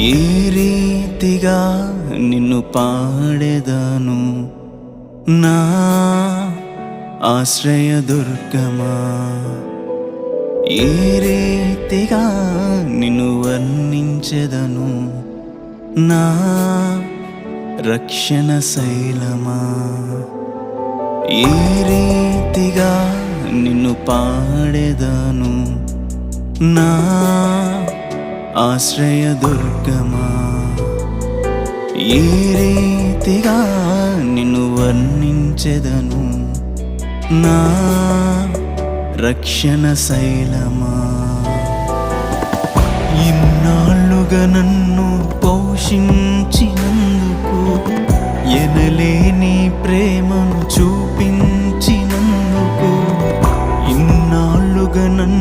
ఏ రీతిగా నిన్ను పాడేదాను. నా ఆశ్రయ దుర్గమా. ఏ రీతిగా నిన్ను వర్ణించెదను. నా రక్షణ శైలమా. ఏ రీతిగా నిన్ను పాడేదాను. నా ఆశ్రయ దుర్గమా? ఏ రీతిగా నిన్ను వర్ణించెదను. నా రక్షణ శైలమా? ఇన్నాళ్ళుగా నన్ను పోషించినందుకు ఎనలేని ప్రేమను చూపించినందుకు ఇన్నాళ్ళుగా నన్ను